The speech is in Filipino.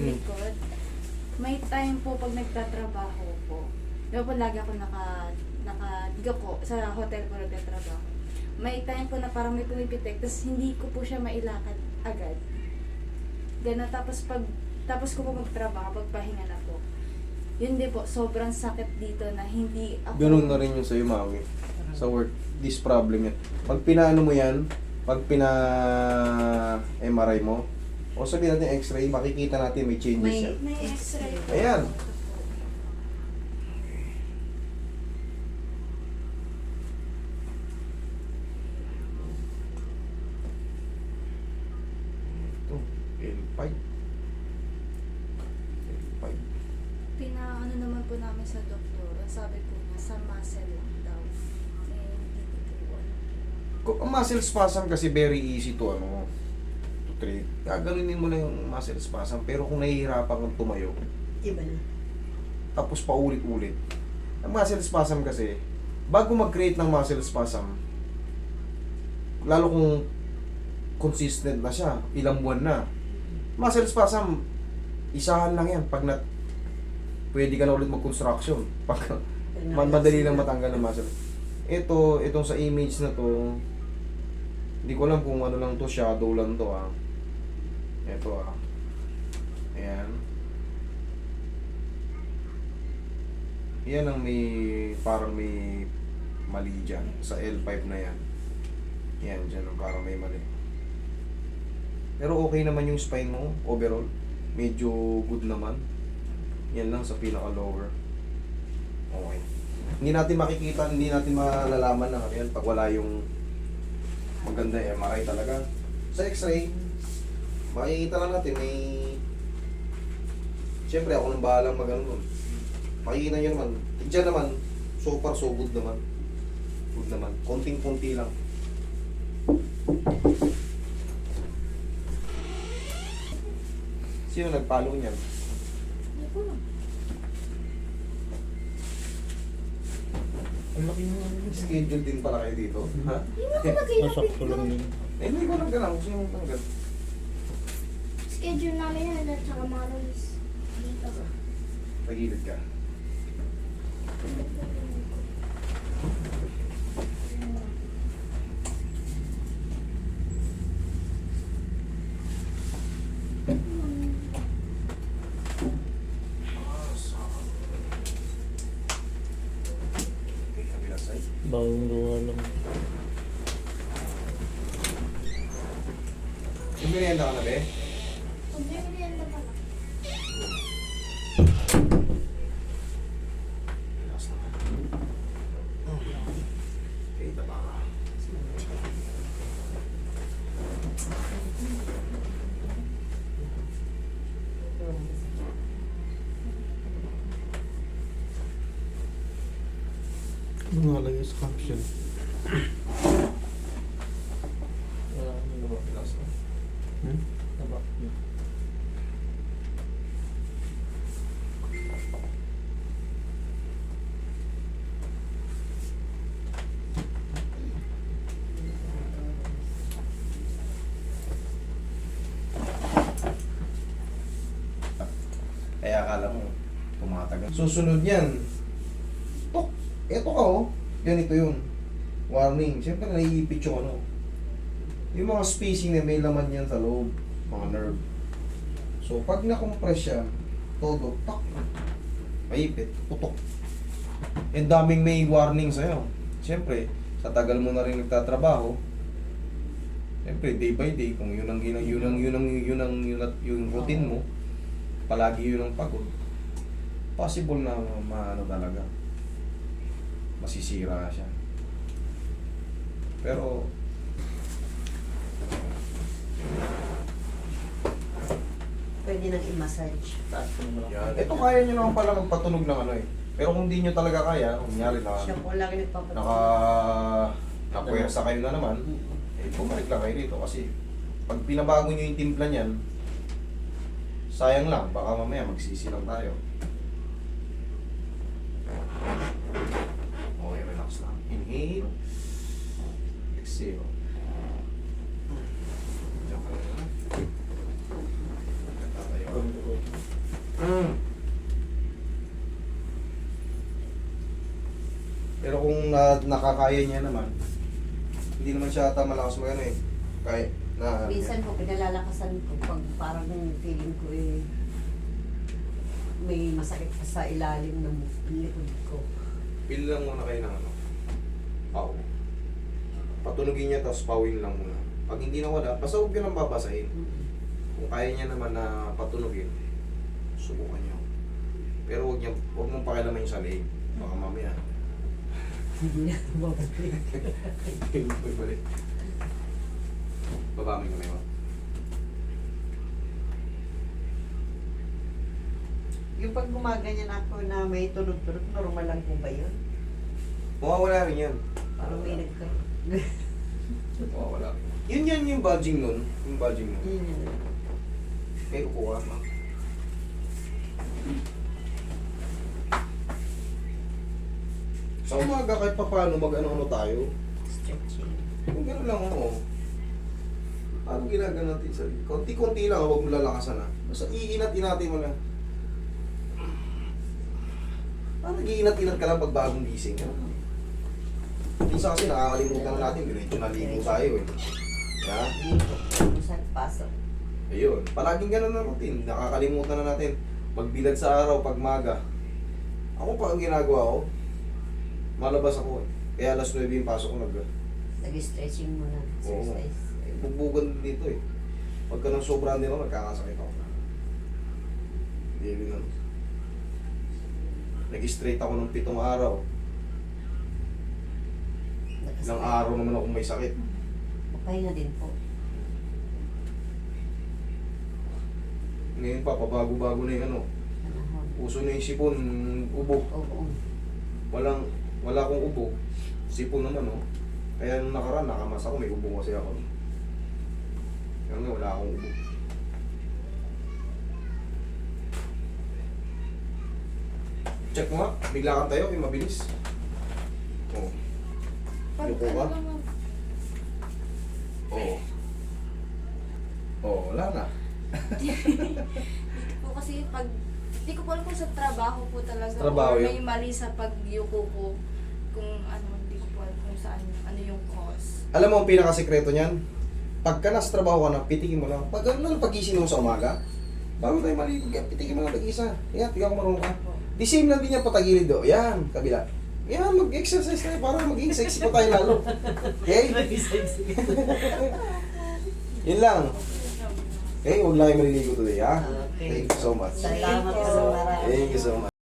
Hmm. likod. May time po pag nagtatrabaho po. Di ba po lagi ako naka, naka, di ko, sa hotel ko nagtatrabaho. May time po na parang may pumipitik, tapos hindi ko po siya mailakad agad. Ganun, tapos pag, tapos ko po magtrabaho, pagpahinga na po. Yun din po, sobrang sakit dito na hindi ako... Ganun na rin yung sa'yo, Maui. Sa work, this problem yan. Pag pinaano mo yan, pag pina MRI mo, o sabihin natin x-ray, makikita natin may changes May, yan. may x-ray. Ayan. Ito, L5. L5. Pinaano naman po namin sa doktor, ang sabi po niya, sa muscle lang daw. Eh, hindi ko po muscle spasm kasi very easy to ano to treat. Gaganunin mo na yung muscle spasm pero kung nahihirapan kang tumayo Iba na. tapos paulit-ulit. Ang muscle spasm kasi bago mag-create ng muscle spasm lalo kung consistent na siya, ilang buwan na. Muscle spasm isahan lang yan pag na pwede ka na ulit mag-construction. Pag Man, madali lang matanggal ng muscle. Ito, itong sa image na to, hindi ko alam kung ano lang to, shadow lang to ah. Ito ah. Ayan. Yan ang may, parang may mali dyan. Sa L5 na yan. Yan, dyan ang parang may mali. Pero okay naman yung spine mo, overall. Medyo good naman. Yan lang sa pinaka-lower. Okay. Hindi natin makikita, hindi natin malalaman na ano yan pag wala yung maganda MRI talaga. Sa X-ray, makikita lang natin may Siyempre ako nang bahalang magano nun. Makikita nyo naman. Diyan naman, so far so good naman. Good naman. Konting-konti lang. Sino nagpalo niyan? Hindi ko. Ang laki mo. Schedule din pala kayo dito. Ha? Hindi mo talaga Masakto lang yun. Eh, hindi ko lang. Kung sino yung tanggal. Schedule namin yan at saka Marolis. Dito. Tagilid ka. Bagong gawa lang. Yung merienda ka na, be? Kung bibili yan na pala. Relax naman. Okay, taba ka. Ano nga lagay sa caption? Wala ano na ba? Na. Hmm? Yun. Kaya akala mo, tumatagal. Susunod yan. Tok, eto ka oh. Ganito yun. Warning. Siyempre naiipit yung ano. Yung mga spacing na may laman yan sa loob. Mga nerve. So, pag na-compress siya, todo, tak. Maipit, putok. And daming may warning sa'yo. Siyempre, sa tagal mo na rin nagtatrabaho, Siyempre, day by day, kung yun ang, yun ang, yun ang, yun ang, yun ang, yun ang, routine mo, palagi yun ang pagod, possible na maano talaga, masisira siya. Pero, Pwede nang i-massage. Yan. Ito kaya nyo naman pala magpatunog ng ano eh. Pero kung di nyo talaga kaya, kung nyari na, Siya po lagi nagpapatuloy. naka, napuwersa kayo na naman, eh, bumalik lang kayo dito kasi pag pinabago nyo yung timpla niyan, sayang lang, baka mamaya magsisi lang tayo. Inhale. Exhale. Ko. Mm. Pero kung na, nakakaya niya naman, hindi naman siya ata malakas mag ano eh. Kaya na Minsan po, pinalalakasan ko pag parang feeling ko eh, may masakit pa sa ilalim ng likod ko. Pil lang muna kayo ng ano. Pau. Patunugin niya tapos pawin lang muna. Pag hindi nawala, basta huwag yun ang babasahin. Kung kaya niya naman na patunugin, subukan niyo. Pero huwag niya, huwag mong pakialaman yung sa leeg. Baka mamaya. Hindi na babalik. Balik. Babami ko na yun. Yung pag gumaganyan ako na may tulog-tulog, normal lang po ba yun? Mawawala rin yan. Parang may nagka... Mawawala. Yun yan yung bulging nun. Yung bulging nun. Yun yun. May upo ka, ma'am. Sa umaga kahit pa paano mag-ano-ano tayo. Stretching. Kung gano'n lang oo. Paano ginagano natin sa Konti-konti lang, huwag mo lalakasan ha. Basta iinat-inatin mo lang. Parang iinat-inat ka lang pag bagong gising. Ano? Minsan kasi nakakalimutan na natin, diretso naligo tayo eh. Ha? Dito. Saan pasok? Ayun, palaging ganun na routine. Nakakalimutan na natin. Magbilad sa araw, pag maga. Ako pa ang ginagawa ko, malabas ako eh. Kaya alas 9 yung pasok ko nag... Nag-stretching muna. Oo. Exercise. Eh, bugbugan din dito eh. Pagka nang sobrang din ako, nagkakasakit ako. Hindi rin ano. Nag-straight ako ng pitong araw. Ilang araw naman ako may sakit. Pahinga din po. Ngayon pa, pabago-bago na yung ano. Puso na yung sipon, ubo. Oo. Walang, wala akong ubo. Sipon naman, oh. Kaya nung nakaraan, nakamas ako, may ubo kasi ako. Kaya nga, wala akong ubo. Check mo nga, bigla kang tayo, yung mabilis. Oh. Pag Yuko ka? Oo. Oh, wala na. po kasi pag hindi ko po alam kung sa trabaho po talaga trabaho or yun? may mali sa pagyuko ko kung ano hindi ko po alam kung saan ano yung cause. Alam mo ang pinakasikreto niyan? Pagka nasa trabaho ka na, pitikin mo lang. Pag ano lang pagising mo sa umaga, bago tayo maligo, pitikin mo lang pag-isa. Yan, tingnan ko marunong ka. Di same lang din yan patagilid do. Yan, kabila. Yan, mag-exercise tayo para maging sexy pa tayo lalo. Okay? Yun lang. Okay, huwag lang kayo maliligo today, ha? Thank you so much. Salamat po.